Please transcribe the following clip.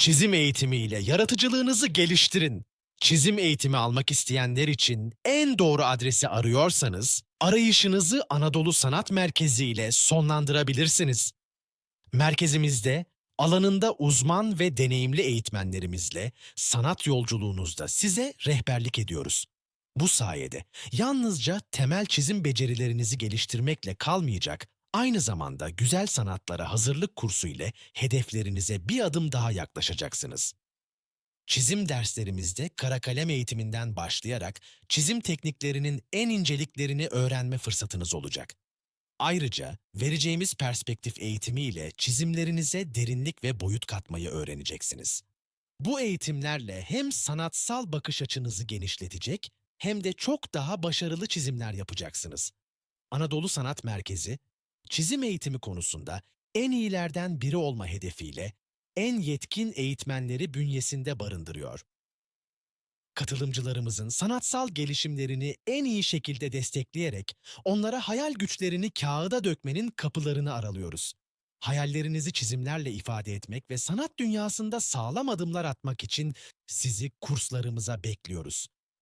Çizim eğitimiyle yaratıcılığınızı geliştirin. Çizim eğitimi almak isteyenler için en doğru adresi arıyorsanız, arayışınızı Anadolu Sanat Merkezi ile sonlandırabilirsiniz. Merkezimizde alanında uzman ve deneyimli eğitmenlerimizle sanat yolculuğunuzda size rehberlik ediyoruz. Bu sayede yalnızca temel çizim becerilerinizi geliştirmekle kalmayacak, aynı zamanda güzel sanatlara hazırlık kursu ile hedeflerinize bir adım daha yaklaşacaksınız. Çizim derslerimizde kara kalem eğitiminden başlayarak çizim tekniklerinin en inceliklerini öğrenme fırsatınız olacak. Ayrıca vereceğimiz perspektif eğitimi ile çizimlerinize derinlik ve boyut katmayı öğreneceksiniz. Bu eğitimlerle hem sanatsal bakış açınızı genişletecek hem de çok daha başarılı çizimler yapacaksınız. Anadolu Sanat Merkezi, çizim eğitimi konusunda en iyilerden biri olma hedefiyle en yetkin eğitmenleri bünyesinde barındırıyor. Katılımcılarımızın sanatsal gelişimlerini en iyi şekilde destekleyerek onlara hayal güçlerini kağıda dökmenin kapılarını aralıyoruz. Hayallerinizi çizimlerle ifade etmek ve sanat dünyasında sağlam adımlar atmak için sizi kurslarımıza bekliyoruz.